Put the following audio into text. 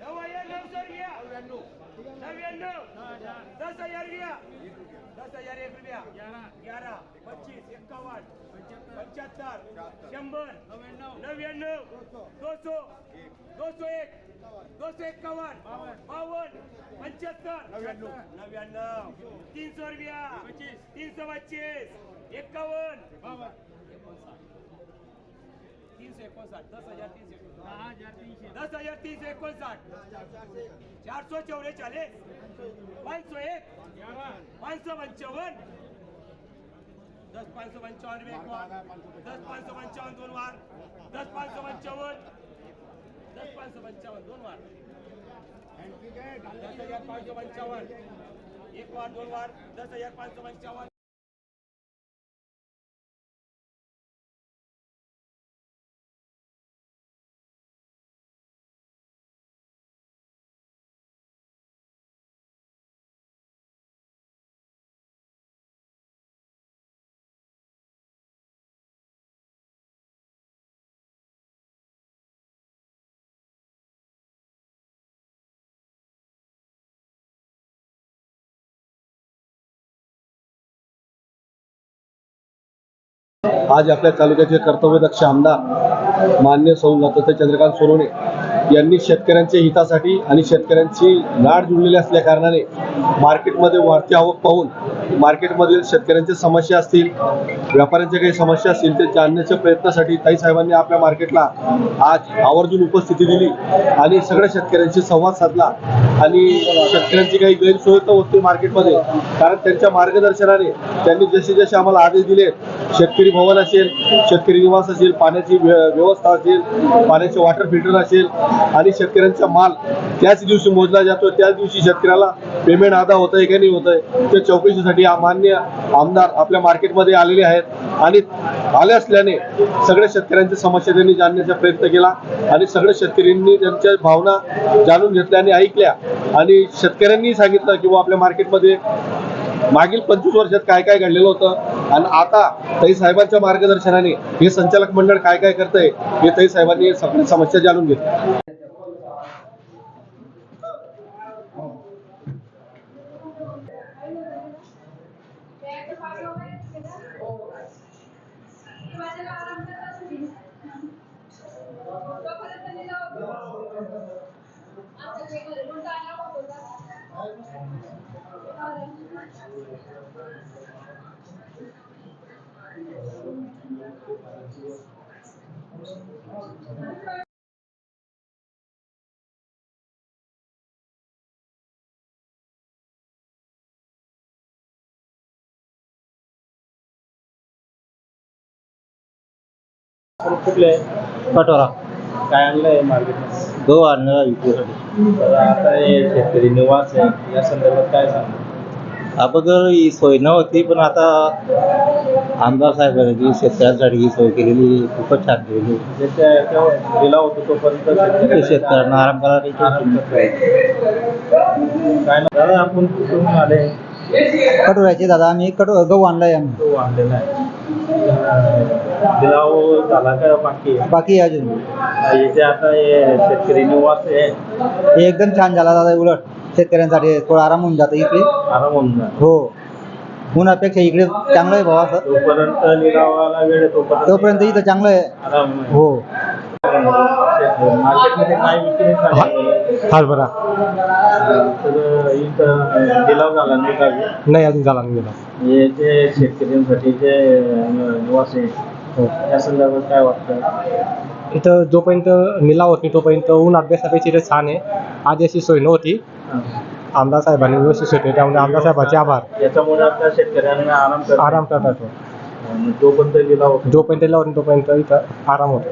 नव्याण्णव सर घ्या नव्याण्णव दस हजार घ्या दस हजार एक रुपया. ग्यारह पच्चीस एक्कावन्न पंच्याहत्तर. शंभर. नव्याण्णव. दो सौ दो सौ एक दो सौ एक्कावन्न बावन्न. पंच्याहत्तर नव्याण्णव. तीन सौ रुपया. तीन सौ पच्चीस. एक्कावन्न. तीन सौ एकोणसाठ दस हजार तीन सौ दस हजार एकोणसाठ. चार सौ चौवेचाळीस पाच सौ एक. पाच सौ पंचावन्न. दस पाच सौ पंचावन्न रुपये एक वार. दस पाच सौ पंचावन्न दोन वार. दस पाच सौ पंचावन्न. दस पाच सौ पंचावन्न दोन वार. दस हजार पाच सौ पंचावन्न. एक वार दोन वार. दस हजार पाच सौ पंचावन्न. आज आपल्या तालुक्याचे कर्तव्यदक्ष आमदार मान्य सौ दत्तात्रय चंद्रकांत सोनवणे यांनी शेतकऱ्यांच्या हितासाठी आणि शेतकऱ्यांची लाड जुळलेली असल्या कारणाने मार्केटमध्ये वाढती आवक पाहून मार्केटमधील शेतकऱ्यांच्या समस्या असतील व्यापाऱ्यांच्या काही समस्या असतील ते जाणण्याच्या प्रयत्नासाठी ताई साहेबांनी आपल्या मार्केटला आज आवर्जून उपस्थिती दिली आणि सगळ्या शेतकऱ्यांशी संवाद साधला आणि शेतकऱ्यांची काही गैरसोय तर होती मार्केटमध्ये कारण त्यांच्या मार्गदर्शनाने त्यांनी जसे जसे आम्हाला आदेश दिले शेतकरी भवन असेल शेतकरी निवास असेल पाण्याची व्यवस्था असेल पाण्याचे वॉटर फिल्टर असेल आणि शेतकऱ्यांचा माल त्याच दिवशी मोजला जातो. त्याच दिवशी शेतकऱ्याला पेमेंट अदा होत आहे की नाही होत आहे त्या चौकशीसाठी मान्य आमदार आपल्या मार्केटमध्ये आलेले आहेत. आणि आले असल्याने सगळ्या शेतकऱ्यांच्या समस्या त्यांनी जाणण्याचा प्रयत्न केला आणि सगळ्या शेतकऱ्यांनी त्यांच्या भावना जाणून घेतल्या आणि ऐकल्या. आणि शेतकऱ्यांनी सांगितलं की बुवा आपल्या मार्केटमध्ये मागील पंचवीस वर्षात काय काय घडलेलं होतं. आणि आता तई साहेबांच्या मार्गदर्शनाने हे संचालक मंडळ काय काय करतंय हे ताई साहेबांनी सगळ्या समस्या जाणून घेतल्या. कुठले? कटोरा काय आणलंय मार्केटमध्ये? गहू आणला विक्रीसाठी. तर आता हे शेतकरी निवास आहे. या संदर्भात काय सांगतो अगोदर ही सोय नव्हती पण आता आमदार साहेबांनी शेतकऱ्यांसाठी ही सोय केलेली खूपच छान केलेली जे त्या तेव्हा दिला होता तोपर्यंत शेतकऱ्यांना आराम करायला आराम करता येईल. काय ना दादा आपण कुठून आले? कटोऱ्याचे दादा आम्ही कटो गहू आणलाय आम्ही. तो आणलेला आहे. लिलाव झाला का बाकी? आहे? बाकी आहे अजून. इथे आता हे शेतकरी निवास आहे. हे एकदम छान झाला दादा उलट. शेतकऱ्यांसाठी थोडा आराम होऊन जातो इकडे. आराम होऊन जाईल. हो. उन्हापेक्षा इकडे चांगलं आहे जोपर्यंत लिलावाला वेळ आहे तोपर्यंत तोपर्यंत इथं चांगलं आहे. आराम आहे. हो. मार्केटमध्ये काय विक्री झाली हरभरा तर इथं लिलाव झाला नाही का नाही अजून झाला नाही गेला. हे जे शेतकऱ्यांसाठी जे निवास आहे संदर्भात काय वाटतं इथं जोपर्यंत निलाव होत नाही तोपर्यंत ऊन अभ्यासापेक्षा इथे छान आहे. आधी अशी सोय नव्हती. आमदार साहेबांनी व्यवस्थित सोय केली. त्यामुळे आमदार साहेबांचे आभार. याच्यामुळे आपल्या शेतकऱ्यांना आराम करता आराम करतात. जोपर्यंत लिलाव होतो जोपर्यंत लावत नाही तोपर्यंत इथं आराम होतो.